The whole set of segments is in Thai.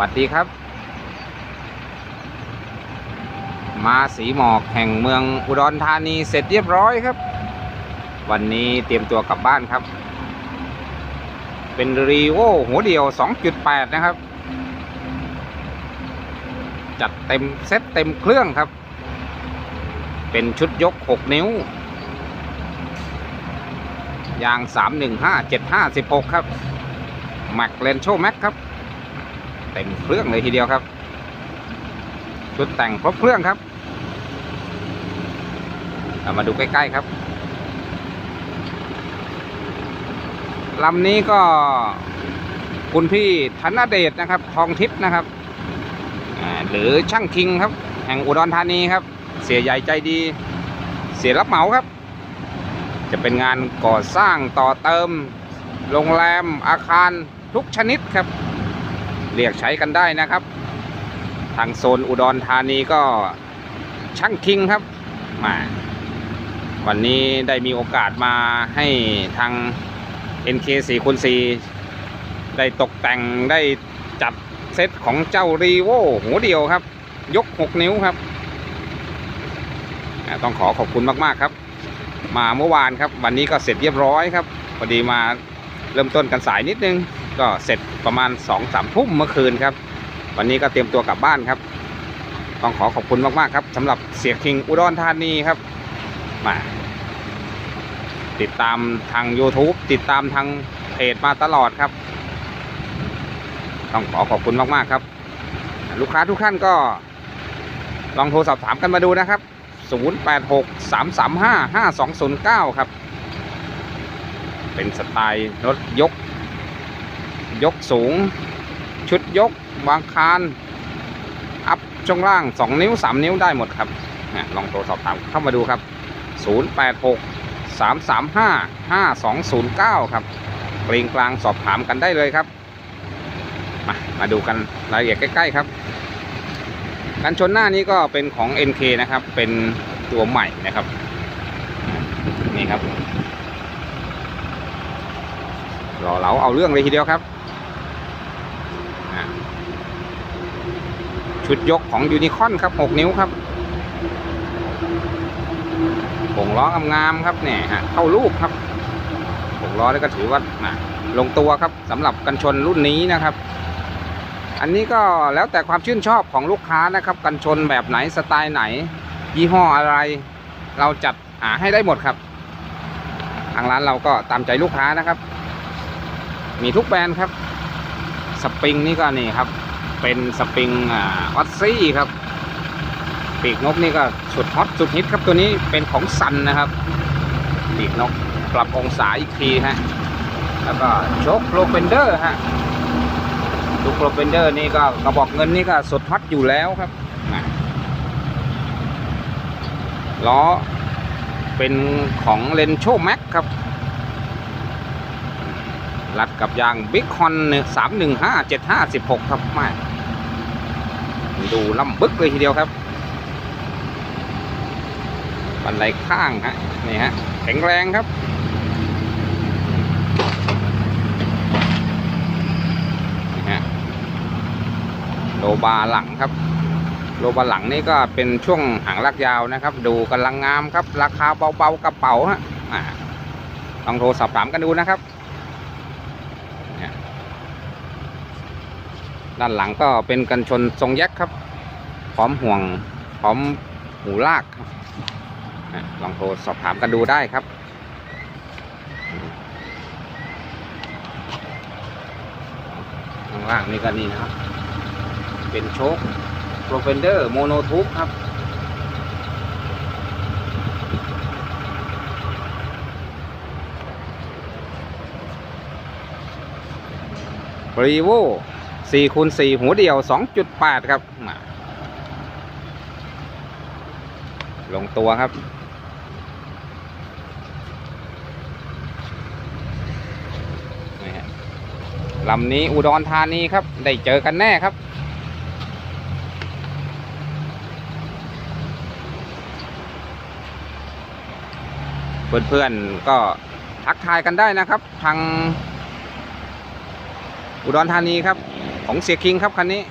วัสดีครับ มาสีหมอกแห่งเมืองอุดรธานีเสร็จเรียบร้อยครับ วันนี้เตรียมตัวกลับบ้านครับ เป็นรีโวหัวเดียว 2.8 นะครับ จัดเต็มเซ็ตเต็มเครื่องครับ เป็นชุดยก 6 นิ้วยาง 315 756 ครับ แม็กเลนโชแม็กครับ เต็มเครื่องเลยทีเดียวครับ ชุดแต่งครบเครื่องครับเรามาดูใกล้ๆครับลำนี้ก็คุณพี่ธนเดชนะครับ ทองทิพย์นะครับหรือช่างคิงครับ แห่งอุดรธานีครับ เสียใหญ่ใจดี เสียรับเหมาครับ จะเป็นงานก่อสร้างต่อเติม โรงแรมอาคารทุกชนิดครับ เรียกใช้กันได้นะครับ ทางโซนอุดรธานีก็ช่างคิงครับมาวันนี้ได้มีโอกาสมาให้ทาง NK 4คูณ4ได้ตกแต่งได้จัดเซตของเจ้ารีโวหัวเดียวครับ ยก 6 นิ้วครับ ต้องขอขอบคุณมาก ๆ ครับ มาเมื่อวานครับ วันนี้ก็เสร็จเรียบร้อยครับพอดีมาเริ่มต้นกันสายนิดนึง ก็เสร็จประมาณ2องสามทุ่มเมื่อคืนครับ วันนี้ก็เตรียมตัวกลับบ้านครับ ต้องขอขอบคุณมากๆครับสำหรับเสียคิงอุดรธานีครับ มา ติดตามทาง YouTube ติดตามทางเพจมาตลอดครับ ต้องขอขอบคุณมากๆครับ ลูกค้าทุกท่านก็ลองโทรสอบถามกันมาดูนะครับ 086 335 5209 ครับ เป็นสไตล์รถยก ยกสูง ชุดยกวางคานอัพช่วงล่าง 2 นิ้ว 3 นิ้วได้หมดครับอะลองโทรสอบถามเข้ามาดูครับ 086 335 5209 ครับกรีงกลางสอบถามกันได้เลยครับ มามาดูกันรายละเอียดใกล้ ๆ ครับกันชนหน้านี้ก็เป็นของ NK นะครับ เป็นตัวใหม่นะครับ นี่ครับรอเราเอาเรื่องเลยทีเดียวครับอะ ชุดยกของยูนิคอนครับ 6 นิ้วครับผงล้องามๆครับเนี่ยฮะเข้ารูปครับผงล้อแล้วก็ถือว่าอะลงตัวครับสำหรับกันชนรุ่นนี้นะครับ อันนี้ก็แล้วแต่ความชื่นชอบของลูกค้านะครับ กันชนแบบไหนสไตล์ไหน ยี่ห้ออะไร เราจัดหาให้ได้หมดครับ ทางร้านเราก็ตามใจลูกค้านะครับ มีทุกแบรนด์ครับ สปริงนี่ก็นี่ครับ เป็นสปริงออสซี่ครับ ปีกนกนี่ก็สุดฮอตสุดฮิตครับตัวนี้เป็นของซันนะครับ ปีกนกปรับองศาอีกทีฮะ แล้วก็โชคโปรเฟนเดอร์ฮะลูกโปรเฟนเดอร์นี่ก็กระบอกเงินนี่ก็สุดฮอตอยู่แล้วครับล้อเป็นของเลนโชแม็กครับ รัดกับยางบิ๊กคอนสามหนึ่งห้าเจ็ดห้าสิบหกครับไม่ดูล่ำบึกเลยทีเดียวครับบันไดข้างฮะนี่ฮะแข็งแรงครับนี่ฮะโลบาร์หลังครับ โลบาร์หลังนี่ก็เป็นช่วงหางลากยาวนะครับ ดูกำลังงามครับ ราคาเบาๆกระเป๋าฮะอ่าลองโทรสอบถามกันดูนะครับเนี่ย ด้านหลังก็เป็นกันชนทรงแยกครับ พร้อมห่วงพร้อมหูลากครับลองโทรสอบถามกันดูได้ครับ ข้างล่างนี่ก็นี่นะครับ เป็นโชคโปรเฟนเดอร์โมโนทูบครับรีโว 4คูณ4หัวเดียว2.8ครับมาลงตัวครับ ลำนี้อุดรธานีครับ ได้เจอกันแน่ครับเพื่อนๆก็ทักทายกันได้นะครับ ทางอุดรธานีครับ ของเสียคิงครับคันนี้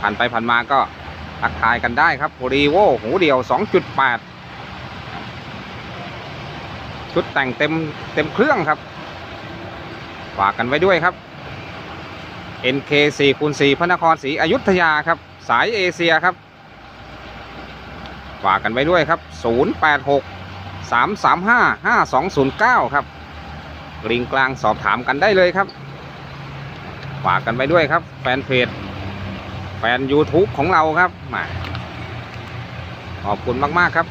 ผ่านไปผ่านมาก็ทักทายกันได้ครับรีโวหูเดียว 2.8 ชุดแต่งเต็มเต็มเครื่องครับ ฝากกันไว้ด้วยครับ NK 4คูณ4พระนครศรีอยุธยาครับ สายเอเชียครับ ฝากกันไว้ด้วยครับ 086 335 5209 ครับลิงก์กลางสอบถามกันได้เลยครับ ฝากกันไว้ด้วยครับ แฟนเพจแฟน YouTube ของเราครับมาขอบคุณมาก ๆ ครับ